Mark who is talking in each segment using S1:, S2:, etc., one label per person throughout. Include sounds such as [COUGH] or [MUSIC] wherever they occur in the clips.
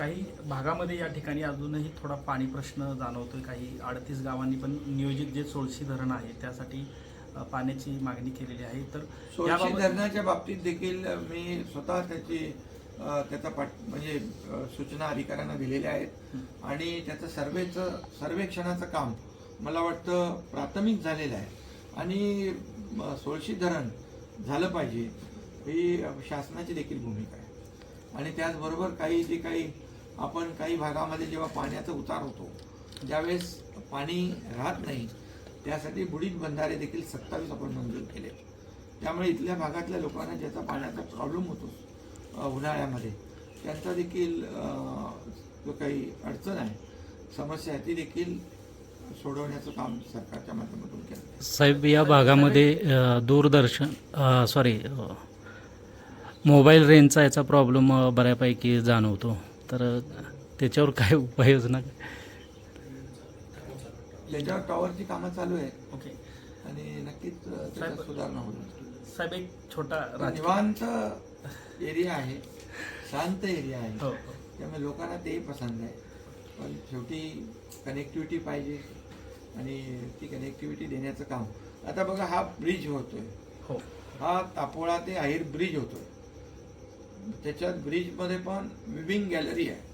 S1: काही भागामध्ये या ठिकाणी अजूनही थोडा पाणी प्रश्न जाणवतोय. काही अडतीस गावांनी पण नियोजित जे सोळशी धरण आहे त्यासाठी पाण्याची मागणी केलेली आहे. तर
S2: सोळशी धरणाच्या बाबतीत देखील मी स्वतः त्याची त्याचा पाठ म्हणजे सूचना अधिकाऱ्यांना दिलेल्या आहेत. आणि त्याचं सर्वेचं सर्वेक्षणाचं काम मला वाटतं प्राथमिक झालेलं आहे. आणि सोळशी धरण झालं पाहिजे ही शासनाची देखील भूमिका आहे. आणि त्याचबरोबर काही जे काही आपण काही भागामध्ये जेव्हा पाण्याचा उतार होतो ज्यावेळेस पाणी राहत नाही त्यासाठी बुडीत बंधारे देखील सत्तावीस आपण मंजूर केले. त्यामुळे इथल्या भागातल्या लोकांना ज्याचा पाण्याचा प्रॉब्लेम होतो उन्हाळ्यामध्ये त्यांचा देखील जो काही अडचण आहे समस्या आहे ती देखील सोडवण्याचं काम सरकारच्या माध्यमातून केलं
S3: साहेब या भागामध्ये दूरदर्शन सॉरी मोबाईल रेंजचा याचा प्रॉब्लेम बऱ्यापैकी जाणवतो. तर त्याच्यावर काय उपाययोजना?
S2: त्याच्यावर टॉवरची कामं चालू आहेत.
S1: ओके
S2: आणि नक्कीच त्याच्यात सुधारणा होईल.
S1: साहेब एक छोटा
S2: निवांत एरिया आहे शांत एरिया आहे.
S1: हो. हो
S2: त्यामुळे लोकांना तेही पसंत आहे. पण शेवटी कनेक्टिव्हिटी पाहिजे आणि ती कनेक्टिव्हिटी देण्याचं काम. आता बघा हा ब्रिज होतोय.
S1: हो.
S2: हा तापोळा ते अहिर ब्रिज होतोय. त्याच्यात ब्रिजमध्ये पण विविंग गॅलरी आहे.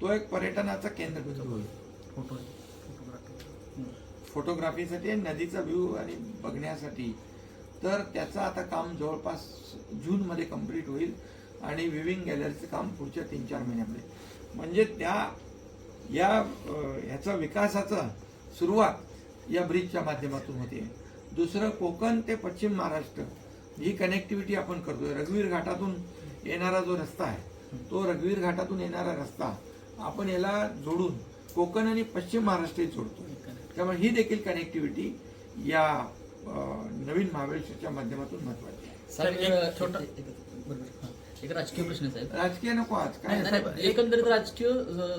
S2: तो एक पर्यटनाचा केंद्रबिंदू होईल
S1: फोटो फोटोग्राफी.
S2: फोटोग्राफीसाठी नदीचा व्ह्यू आणि बघण्यासाठी. तर त्याचं आता काम जवळपास जूनमध्ये कंप्लीट होईल आणि विविंग गॅलरीचं काम पुढच्या तीन चार महिन्यामध्ये. म्हणजे त्या या ह्याचा विकासाचा सुरुवात या ब्रिजच्या माध्यमातून होते. दुसरं कोकण ते पश्चिम महाराष्ट्र. ही कनेक्टिव्हिटी आपण करतोय. रघुवीर घाटातून येणारा जो रस्ता आहे तो रघुवीर घाटातून येणारा रस्ता आपण याला जोडून कोकण आणि पश्चिम महाराष्ट्र जोडतो त्यामुळे ही देखील कनेक्टिव्हिटी या नवीन महाबळेश्वरच्या माध्यमातून महत्वाची आहे.
S1: साहेब, एक
S4: राजकीय प्रश्न आहे साहेब.
S2: राजकीय नको आज काय
S4: नाही,
S1: साहेब,
S4: नाही, एकंदरीत राजकीय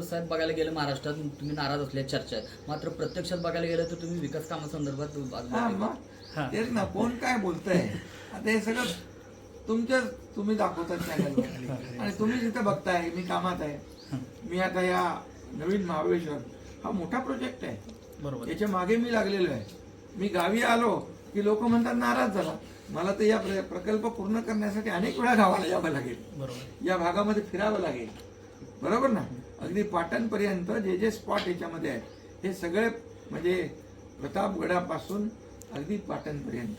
S4: साहेब बघायला गेलं महाराष्ट्रात तुम्ही नाराज असल्याची चर्चा आहे मात्र प्रत्यक्षात बघायला गेलं तर तुम्ही विकास कामासंदर्भात.
S2: तेच ना कोण काय बोलतंय? आता हे सगळं तुमच्या तुम्ही दाखवतात चॅनलवर आणि तुम्ही जिथं बघताय मी कामात आहे. मी आता या नवीन महाबळेश्वर हा मोठा प्रोजेक्ट आहे.
S1: बरोबर.
S2: याच्या मागे मी लागलेलो आहे. मी गावी आलो की लोक म्हणतात नाराज झाला. मला तर या प्र- प्रकल्प पूर्ण करण्यासाठी अनेक वेळा गावाला यावं लागेल.
S1: बरोबर.
S2: या भागामध्ये फिरावं लागेल. बरोबर ना? अगदी पाटणपर्यंत जे जे स्पॉट याच्यामध्ये आहेत हे सगळे म्हणजे प्रतापगडापासून अगदी पाटणपर्यंत.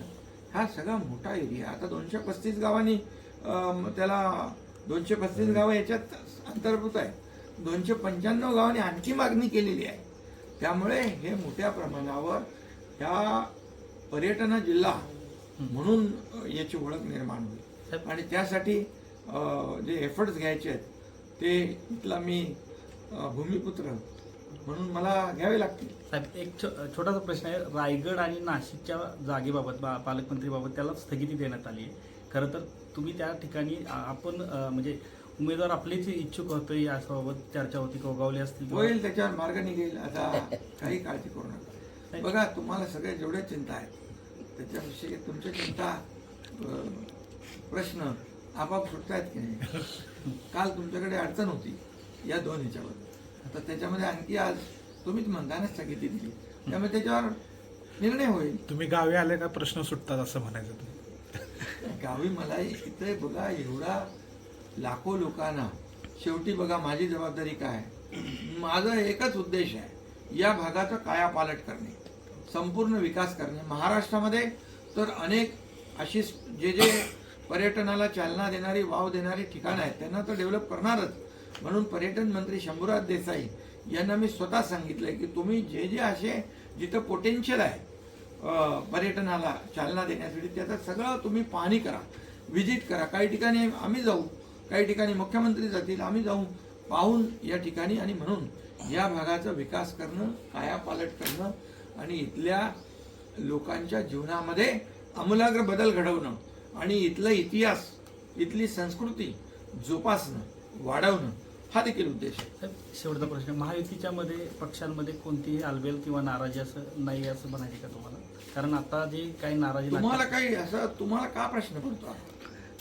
S2: हा सगळा मोठा एरिया. आता दोनशे पस्तीस गावांनी त्याला दोनशे पस्तीस गावं याच्यात अंतर्भूत आहे. दोनशे पंच्याण्णव गावांनी आणखी मागणी केलेली आहे. त्यामुळे हे मोठ्या प्रमाणावर ह्या पर्यटन जिल्हा म्हणून याची ओळख निर्माण होईल. आणि त्यासाठी जे एफर्ट्स घ्यायचे आहेत ते इथला मी भूमिपुत्र म्हणून मला घ्यावे लागतील.
S1: साहेब एक छो- छोटासा प्रश्न आहे. रायगड आणि नाशिकच्या जागेबाबत बा- पालकमंत्रीबाबत त्याला स्थगिती देण्यात आली आहे. खरं तर तुम्ही त्या ठिकाणी आपण म्हणजे उमेदवार आपलेच इच्छुक होते याबाबत चर्चा होती कोगावले असतील
S2: होईल त्याच्यावर मार्ग निघेल. आता काही काळजी करू नका. बघा तुम्हाला सगळ्या जेवढ्या चिंता आहेत त्याच्याविषयी तुमच्या चिंता प्रश्न आपाप सुटतायत की नाही? [LAUGHS] काल तुमच्याकडे अडचण होती या दोन ह्याच्यावर तर त्याच्यामध्ये आणखी आज तुम्हीच म्हणताना स्थगिती दिली. त्यामुळे त्याच्यावर निर्णय होईल.
S5: तुम्ही गावी आले का प्रश्न सुटतात असं म्हणायचं तुम्ही?
S2: गावी मला इथे बघा एवढा लाखो लोकांना. शेवटी बघा माझी जबाबदारी काय? माझा एकच उद्देश आहे या भागाचा कायापालट करणे. संपूर्ण विकास करणे. महाराष्ट्रामध्ये तर अनेक अशी जे जे पर्यटनाला चालना देणारी वाव देणारी ठिकाणं आहेत त्यांना तर डेव्हलप करणारच. म्हणून पर्यटन मंत्री शंभूराज देसाई यांना मी स्वतः सांगितलंय की तुम्ही जे जे असे जिथं पोटेन्शियल आहे पर्यटनाला चालना देण्यासाठी त्याचं सगळं तुम्ही पाहणी करा व्हिजिट करा. काही ठिकाणी आम्ही जाऊ काही ठिकाणी मुख्यमंत्री जातील आम्ही जाऊ पाहून या ठिकाणी आणि म्हणून या भागाचा विकास करणं कायापालट करणं आणि इथल्या लोकांच्या जीवनामध्ये आमूलाग्र बदल घडवणं आणि इथलं इतिहास इथली संस्कृती जोपासणं वाढवणं. हा देखील उद्देश आहे.
S1: शेवटचा प्रश्न. महायुतीच्या मध्ये पक्षांमध्ये कोणतीही आलबेल किंवा नाराजी असं नाही असं म्हणायचे का तुम्हाला? कारण आता जे काही नाराजी
S2: तुम्हाला काही असं तुम्हाला का प्रश्न पडतो?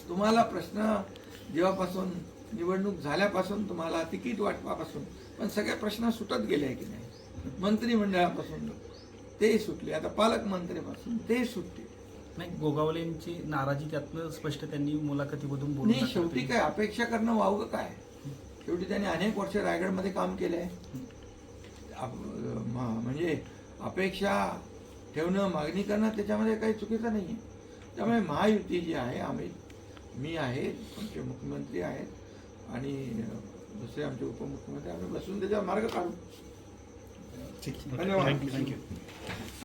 S2: तुम्हाला प्रश्न जेव्हापासून निवडणूक झाल्यापासून तुम्हाला तिकीट वाटपापासून पण सगळे प्रश्न सुटत गेले आहे की नाही? मंत्रिमंडळापासून ते सुटले. आता पालकमंत्र्यापासून ते सुटले.
S1: नाही गोगावलेंची नाराजी त्यातनं स्पष्ट त्यांनी मुलाखतीमधून
S2: नाही शेवटी काय अपेक्षा करणं वावगं काय? शेवटी त्यांनी अनेक वर्ष रायगडमध्ये काम केलं आहे म्हणजे अपेक्षा ठेवणं मागणी करणं त्याच्यामध्ये काही चुकीचं नाही आहे त्यामुळे महायुती जी आहे आम्ही मी आहे आमचे मुख्यमंत्री आहेत आणि दुसरे आमचे उपमुख्यमंत्री आम्ही बसून त्याच्यावर मार्ग काढू.
S5: ठीक
S2: धन्यवाद.
S5: Thank you thank you